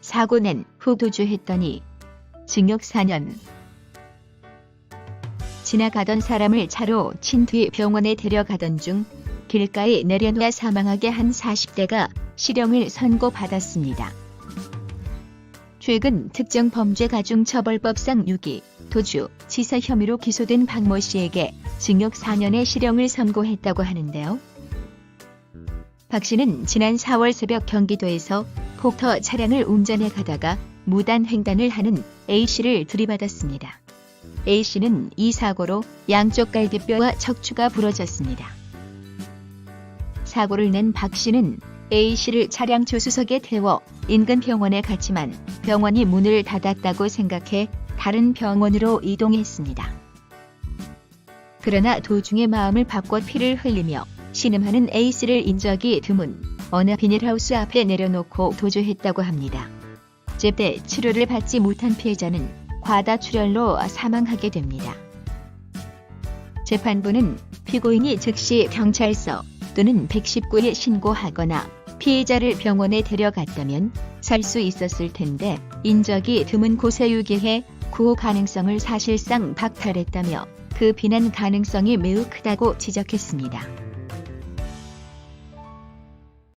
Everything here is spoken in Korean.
사고 낸 후 도주했더니 징역 4년. 지나가던 사람을 차로 친 뒤 병원에 데려가던 중 길가에 내려놓아 사망하게 한 40대가 실형을 선고받았습니다. 최근 특정 범죄 가중처벌법상 6기 도주, 치사 혐의로 기소된 박모 씨에게 징역 4년의 실형을 선고했다고 하는데요. 박 씨는 지난 4월 새벽 경기도에서 폭터 차량을 운전해 가다가 무단 횡단을 하는 A 씨를 들이받았습니다. A 씨는 이 사고로 양쪽 갈비뼈와 척추가 부러졌습니다. 사고를 낸 박 씨는 A 씨를 차량 조수석에 태워 인근 병원에 갔지만 병원이 문을 닫았다고 생각해 다른 병원으로 이동했습니다. 그러나 도중에 마음을 바꿔 피를 흘리며 신음하는 씨를 인적이 드문 어느 비닐하우스 앞에 내려놓고 도주했다고 합니다. 제때 치료를 받지 못한 피해자는 과다 출혈로 사망하게 됩니다. 재판부는 피고인이 즉시 경찰서 또는 119에 신고하거나 피해자를 병원에 데려갔다면 살 수 있었을 텐데 인적이 드문 곳에 유기해 구호 가능성을 사실상 박탈했다며 그 비난 가능성이 매우 크다고 지적했습니다.